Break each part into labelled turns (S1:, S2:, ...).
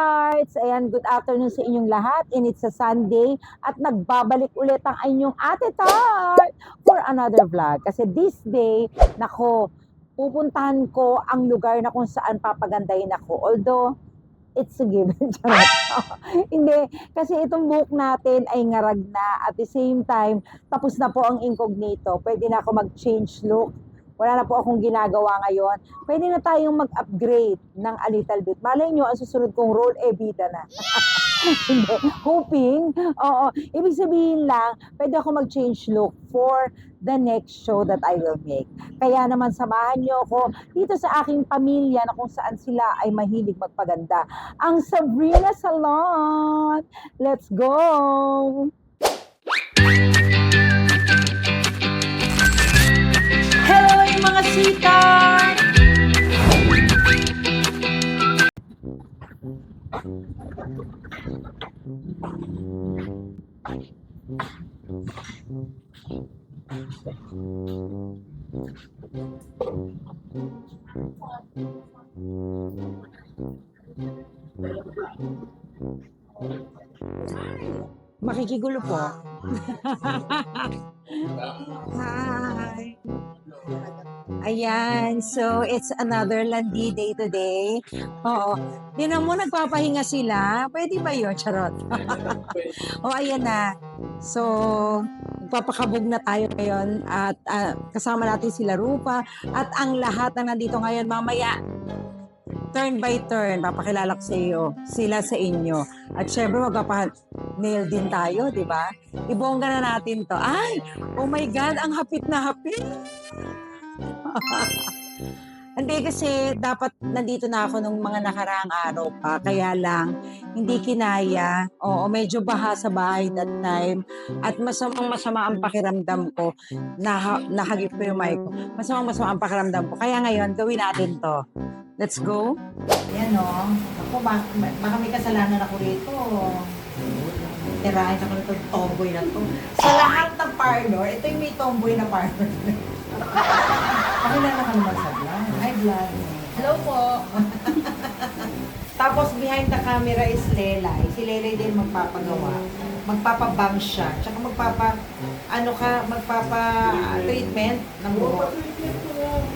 S1: sweethearts! Ayan, good afternoon sa inyong lahat. And it's a Sunday at nagbabalik ulit ang inyong ate Tart for another vlog. Kasi this day, nako, pupuntahan ko ang lugar na kung saan papagandahin ako. Although, it's a given. Hindi, kasi itong buhok natin ay ngarag na. At the same time, tapos na po ang incognito. Pwede na ako mag-change look. Wala na po akong ginagawa ngayon. Pwede na tayong mag-upgrade ng a little bit. Malay nyo, ang susunod kong role, eh, bida na. Hindi. Hoping. Oo. Ibig sabihin lang, pwede ako mag-change look for the next show that I will make. Kaya naman samahan nyo ako dito sa aking pamilya na kung saan sila ay mahilig magpaganda. Ang Sabrina Salon! Let's go! Mga sweetheart! Makikigulo po. Ayan, so it's another landi day today. Oo. Tinan mo, nagpapahinga sila. Pwede ba yun? Charot. o, ayan na. So, magpapakabog na tayo ngayon at ah, kasama natin sila Rupa at ang lahat na nandito ngayon mamaya turn by turn, papakilala ko sa iyo, sila sa inyo. At syempre, magpapa-nail din tayo, di ba? Ibongga na natin to. Ay, oh my God, ang hapit na hapit. Hindi kasi dapat nandito na ako nung mga nakaraang araw pa. Kaya lang, hindi kinaya. Oo, medyo baha sa bahay that time. At masamang masama ang pakiramdam ko. Nah nahagip ko yung mic ko. Masamang masama ang pakiramdam ko. Kaya ngayon, gawin natin to. Let's go. Ayan o. Ako, baka, baka may kasalanan ako rito. Tirahin ako nito tomboy na to. Sa lahat ng parlor, ito yung may tomboy na parlor. Pakilala ka naman sa vlog. Hi, vlog.
S2: Hello po.
S1: Tapos behind the camera is Lelay. Si Lelay din magpapagawa. Magpapabang siya. Tsaka magpapa, ano ka, magpapa-treatment ng buhok.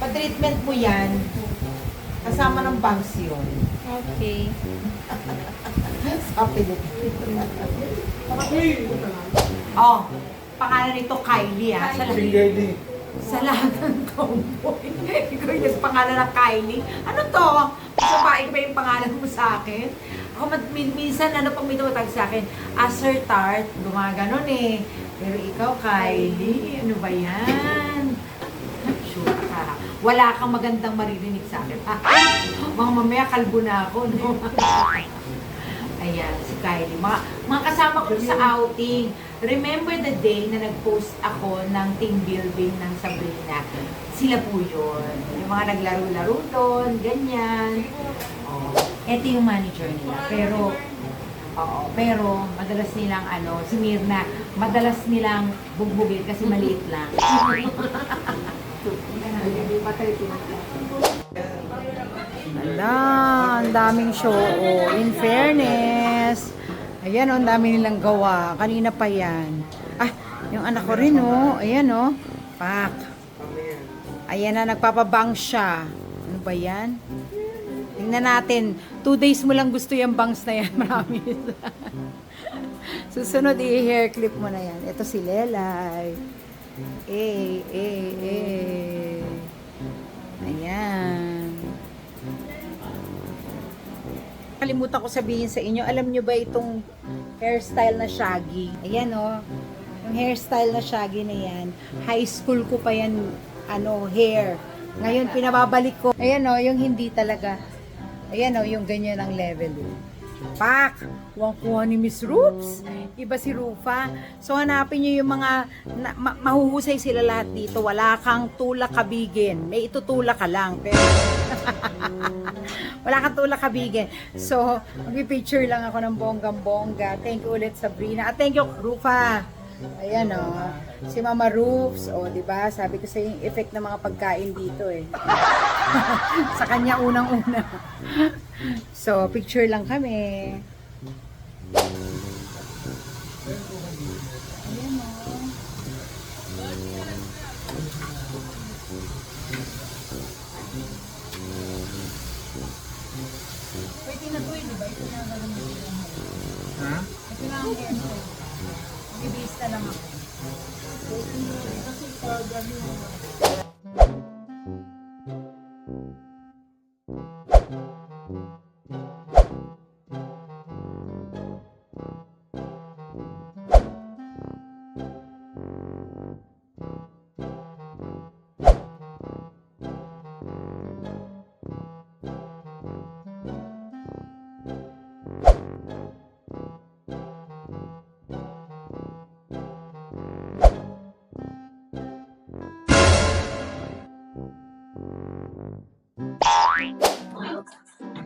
S1: Pa-treatment mo yan, kasama ng bangs yun.
S2: Okay.
S1: Sabi nito. Oh, pangalan nito Kylie ah. Sa
S3: Kylie.
S1: Sa lahat ng tomboy. Ikaw yung nagpangalan ng Kylie. Ano to? Babae ba yung pangalan mo sa akin? Ako min- minsan ano pag may tumatag sa akin, Sir Tart, gumaganon eh. Pero ikaw Kylie, ano ba yan? Sure ka. Wala kang magandang maririnig sa akin. Mga mamaya kalbo na ako, no? Kylie. Mga, mga kasama ko sa outing. Remember the day na nag-post ako ng team building ng Sabrina? Sila po yun. Yung mga naglaro-laro doon, ganyan. Oh, ito yung manager nila. Pero, oo, pero madalas nilang ano, si Mirna, madalas nilang bugbugin kasi maliit lang. Ala, ang daming show. Oh, in fairness. Ayan, oh, ang dami nilang gawa. Kanina pa yan. Ah, yung anak ko rin, oh. Ayan, oh. Pak. Ayan na, nagpapabang siya. Ano ba yan? Tingnan natin. Two days mo lang gusto yung bangs na yan. Marami. Susunod, i-hair clip mo na yan. Ito si Lelay. Eh, eh, eh. Ayan. Kalimutan ko sabihin sa inyo, alam nyo ba itong hairstyle na shaggy? Ayan o. Oh. Yung hairstyle na shaggy na yan, high school ko pa yan, ano, hair. Ngayon, pinababalik ko. Ayan o, yung hindi talaga. Ayan o, yung ganyan ang level. oh. Pak! Huwag kuha ni Miss Roops. Iba si Rufa. So, hanapin nyo yung mga na, ma- mahuhusay sila lahat dito. Wala kang tulak kabigin. May itutulak ka lang. Pero, wala kang tulak kabigin. So, mag-picture lang ako ng bonggang-bongga. Thank you ulit, Sabrina. At thank you, Rufa. Ayan o. Si Mama Roofs. O, di ba? Sabi ko sa yung effect ng mga pagkain dito eh. sa kanya unang-una.
S4: So, picture lang kami. Ayan o. Pwede Thank you.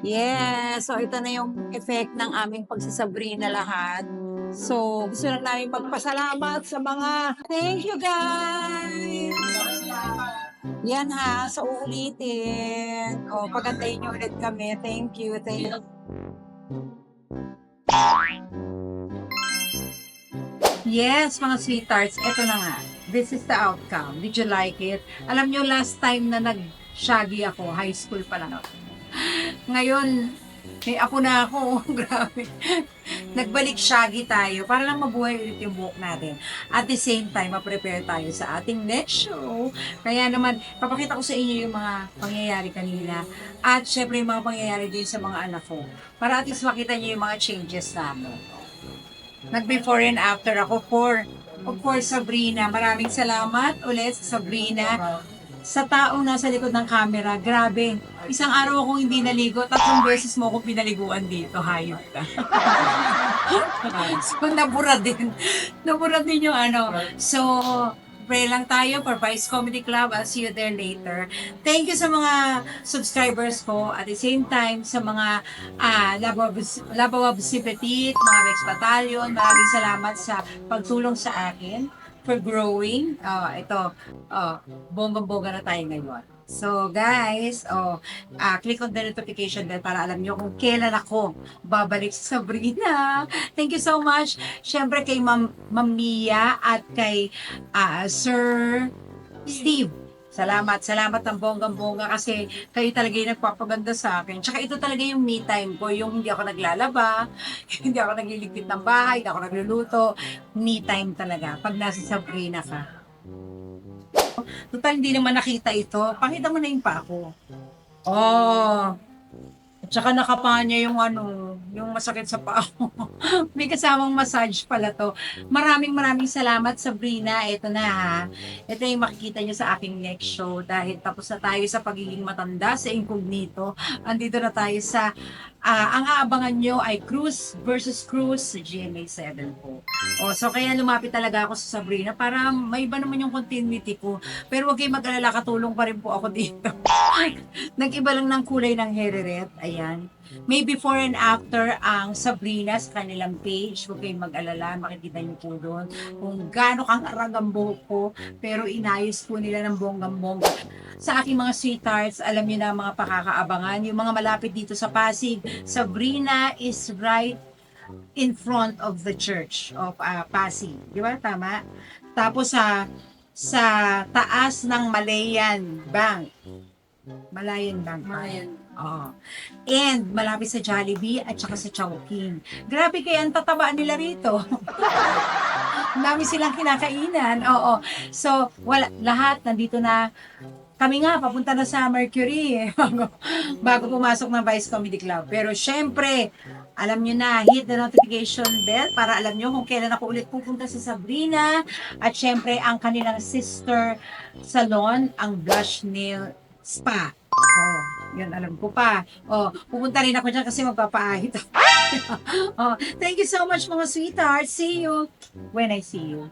S1: Yes, so ito na yung effect ng aming pagsasabrina lahat. So, gusto lang namin magpasalamat sa mga thank you guys! Yan ha, so uulitin. O, pagantayin nyo ulit kami. Thank you, thank you. Yes, mga sweethearts, ito na nga. This is the outcome. Did you like it? Alam nyo, last time na nag-shaggy ako, high school pa lang ako. Ngayon, may apo na ako. Grabe. Nagbalik shaggy tayo para lang mabuhay ulit yung buhok natin. At the same time, ma-prepare tayo sa ating next show. Kaya naman, papakita ko sa inyo yung mga pangyayari kanina. At syempre yung mga pangyayari din sa mga anak ko. Para at least makita niyo yung mga changes namin. Nag-before and after ako for Of course, Sabrina. Maraming salamat ulit sa Sabrina sa taong nasa likod ng camera, grabe. Isang araw akong hindi naligo, tatlong beses mo akong pinaliguan dito, hayop ka. so, nabura din. Nabura din yung ano. So, pray lang tayo for Vice Comedy Club. I'll see you there later. Thank you sa mga subscribers ko. At the same time, sa mga uh, Labawab si Petit, mga Rex Battalion, maraming salamat sa pagtulong sa akin for growing. Uh, ito, uh, bonggang-bongga na tayo ngayon. So guys, oh, ah, click on the notification bell para alam nyo kung kailan ako babalik sa Sabrina. Thank you so much. Siyempre kay Ma'am, Ma'am Mia at kay ah, Sir Steve. Salamat, salamat ng bonggang-bongga kasi kayo talaga yung nagpapaganda sa akin. Tsaka ito talaga yung me time ko, yung hindi ako naglalaba, hindi ako nagliligpit ng bahay, hindi ako nagluluto. Me time talaga, pag nasa Sabrina ka. Total, hindi naman nakita ito. Pakita mo na yung pa ako. Oh. At saka nakapanya yung ano, yung masakit sa paa. May kasamang massage pala to. Maraming maraming salamat Sabrina. Ito na ha. Ito yung makikita nyo sa aking next show dahil tapos na tayo sa pagiging matanda sa incognito. Andito na tayo sa Ah, ang aabangan nyo ay Cruz versus Cruz sa GMA7 po. O, so kaya lumapit talaga ako sa Sabrina para may iba naman yung continuity ko. Pero wag kayong mag-alala, katulong pa rin po ako dito. Nag-iba lang ng kulay ng hereret. Ayan. May before and after ang Sabrina sa kanilang page. Huwag kayong mag-alala, makikita niyo po doon kung gaano kang arag ang buhok ko. Pero inayos po nila ng bonggang-bongga. Sa aking mga sweethearts, alam niyo na mga pakakaabangan. Yung mga malapit dito sa Pasig, Sabrina is right in front of the church of uh, Pasig. Di ba? Tama? Tapos sa sa taas ng Malayan Bank. Malayan Bank. Malayan. Oo. And malapit sa Jollibee at saka sa Chowking. Grabe kaya ang tataba nila rito. Dami silang kinakainan. Oo. So, wala, lahat nandito na kami nga, papunta na sa Mercury bago, bago pumasok ng Vice Comedy Club. Pero syempre, alam nyo na, hit the notification bell para alam nyo kung kailan ako ulit pupunta sa Sabrina. At syempre, ang kanilang sister salon, ang Blush Nail Spa. Oh, yun alam ko pa. Oh, pupunta rin ako dyan kasi magpapaahit oh, thank you so much mga sweetheart. See you when I see you.